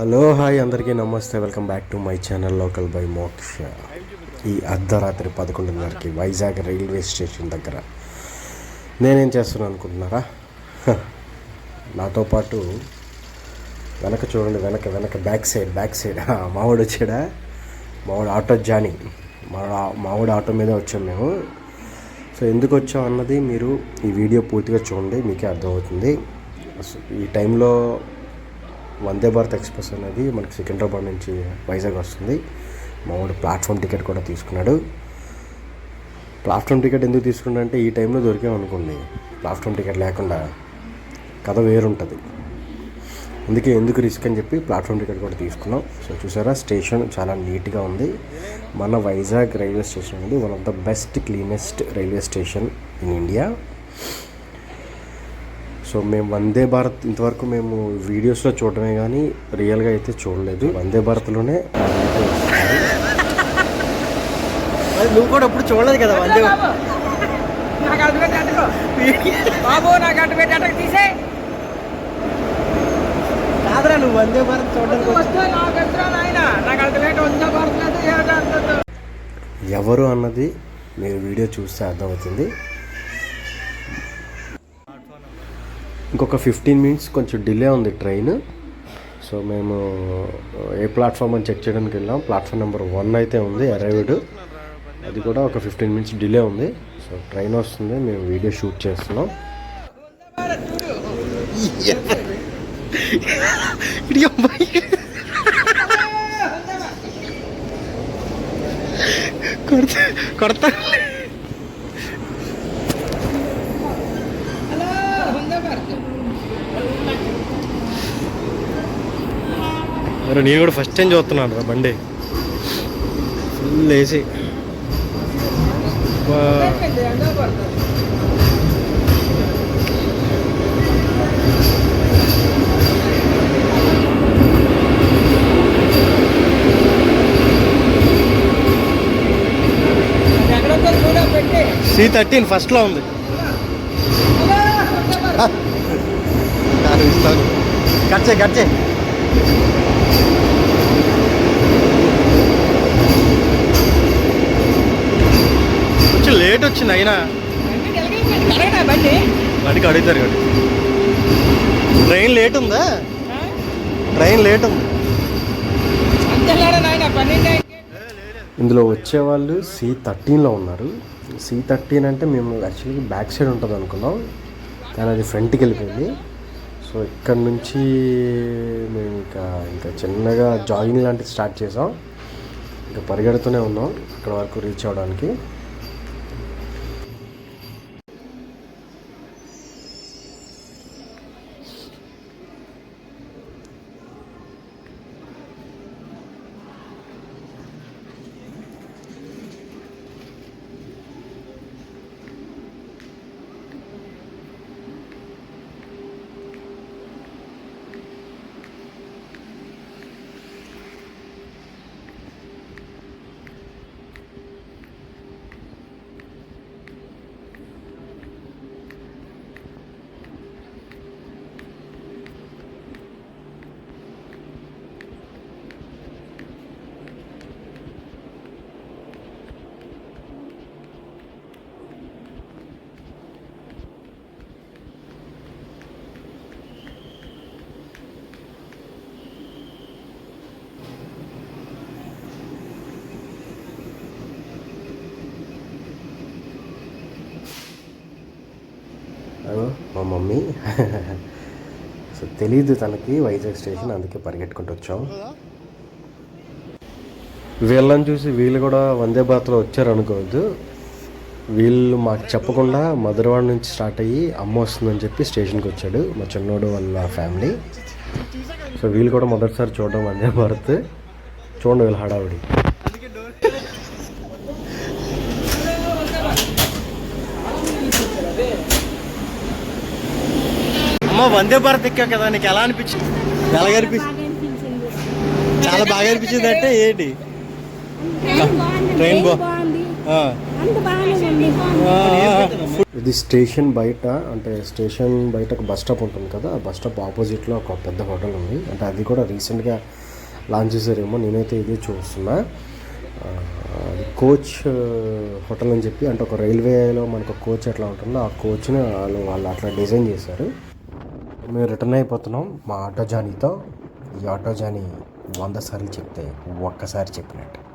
Hello hi అందరికీ నమస్తే. Welcome back to my channel local by Moksha ఈ అర్ధరాత్రి పదకొండున్నరకి వైజాగ్ రైల్వే స్టేషన్ దగ్గర. నేనేం చేస్తున్నాను అనుకుంటున్నారా? నాతో పాటు వెనక చూడండి వెనక వెనక బ్యాక్ సైడ్ బ్యాక్ సైడ్ మావాడు వచ్చాడా? మావాడు ఆటో జానీ. మా మావాడు ఆటో మీద వచ్చాం మేము. సో ఎందుకు వచ్చాం అన్నది మీరు ఈ వీడియో పూర్తిగా చూడండి మీకే అర్థమవుతుంది. ఈ టైంలో వందే భారత్ ఎక్స్ప్రెస్ అనేది మనకి సికింద్రాబాద్ నుంచి వైజాగ్ వస్తుంది. మామూలు ప్లాట్ఫామ్ టికెట్ కూడా తీసుకున్నాడు. ప్లాట్ఫామ్ టికెట్ ఎందుకు తీసుకున్నా అంటే ఈ టైంలో దొరికామనుకోండి ప్లాట్ఫామ్ టికెట్ లేకుండా కథ వేరుంటుంది. అందుకే ఎందుకు రిస్క్ అని చెప్పి ప్లాట్ఫామ్ టికెట్ కూడా తీసుకున్నాం. సో చూసారా స్టేషన్ చాలా నీట్గా ఉంది. మన వైజాగ్ రైల్వే స్టేషన్ అనేది one of the best cleanest railway station in India. So మేము వందే భారత్ ఇంతవరకు మేము వీడియోస్లో చూడటమే కానీ రియల్గా అయితే చూడలేదు. వందే భారత్లోనే నువ్వు కూడా ఎప్పుడు చూడలేదు కదా వందే కాదురా నువ్వు వందే భారత్ చూడడానికి. ఎవరు అన్నది మీరు వీడియో చూస్తే అర్థమవుతుంది. ఇంకొక ఫిఫ్టీన్ మినిట్స్ కొంచెం డిలే ఉంది ట్రైన్ సో మేము uh, ఏ ప్లాట్ఫామ్ అని చెక్ చేయడానికి వెళ్ళాం. ప్లాట్ఫామ్ నెంబర్ వన్ అయితే ఉంది అరైవ్డ్ అది కూడా ఒక ఫిఫ్టీన్ మినిట్స్ డిలే ఉంది. సో ట్రైన్ వస్తుంది మేము వీడియో షూట్ చేస్తున్నాం. కొడతా కొడతా హలో వంద పడుతుంది మరి నేను కూడా ఫస్ట్ టైం చూస్తున్నాను రా బండి. ఫుల్ సి థర్టీన్ ఫస్ట్లో ఉంది. కచ్చే కొంచెం లేట్ వచ్చింది అయినా. కరెక్టా అడుగుతారు కదా ట్రైన్ లేట్ ఉందా? ట్రైన్ లేట్ ఉంది? ఇందులో వచ్చేవాళ్ళు సి థర్టీన్లో ఉన్నారు. సి థర్టీన్ అంటే మేము యాక్చువల్లీ బ్యాక్ సైడ్ ఉంటుంది అనుకున్నాం. కానీ అది ఫ్రంట్కి వెళ్ళిపోయింది. సో ఇక్కడ నుంచి మేము ఇంకా ఇంకా చిన్నగా జాగింగ్ లాంటిది స్టార్ట్ చేసాం. ఇంకా పరిగెడుతూనే ఉన్నాం. అక్కడ వరకు రీచ్ అవ్వడానికి. మా మమ్మీ. సో తెలీదు తనకి వైజాగ్ స్టేషన్ అందుకే పరిగెట్టుకుంటూ వచ్చాం. వీళ్ళని చూసి వీళ్ళు కూడా వందే భారత్లో వచ్చారు అనుకోవద్దు వీళ్ళు మాకు చెప్పకుండా మధురవాడ నుంచి స్టార్ట్ అయ్యి అమ్మ వస్తుందని చెప్పి స్టేషన్కి వచ్చాడు మా చిన్నోడు వాళ్ళ ఫ్యామిలీ. సో వీళ్ళు కూడా మొదటిసారి చూడడం వందే భారత్. చూడండి వీళ్ళ హడావుడి. అమ్మ వందే భారత్ ఎక్కా కదా నీకు ఎలా అనిపించింది? ఎలా అనిపించింది. చాలా బాగా అనిపించింది అంటే ఏంటి? ట్రైన్ ఇది స్టేషన్ బయట అంటే స్టేషన్ బయట ఒక బస్ స్టాప్ ఉంటుంది కదా ఆ బస్ స్టాప్ ఆపోజిట్లో ఒక పెద్ద హోటల్ ఉంది. అంటే అది కూడా రీసెంట్గా లాంచ్ చేశారేమో నేనైతే ఇదే చూస్తున్నా. కోచ్ హోటల్ అని చెప్పి అంటే ఒక రైల్వేలో మనకు కోచ్ ఎట్లా ఉంటుందో ఆ కోచ్ని వాళ్ళు వాళ్ళు అట్లా డిజైన్ చేశారు. మేము రిటర్న్ అయిపోతున్నాం. మా ఆటో జానీతో ఈ ఆటో జానీ వంద సార్లు చెప్తే ఒక్కసారి చెప్పినట్టు.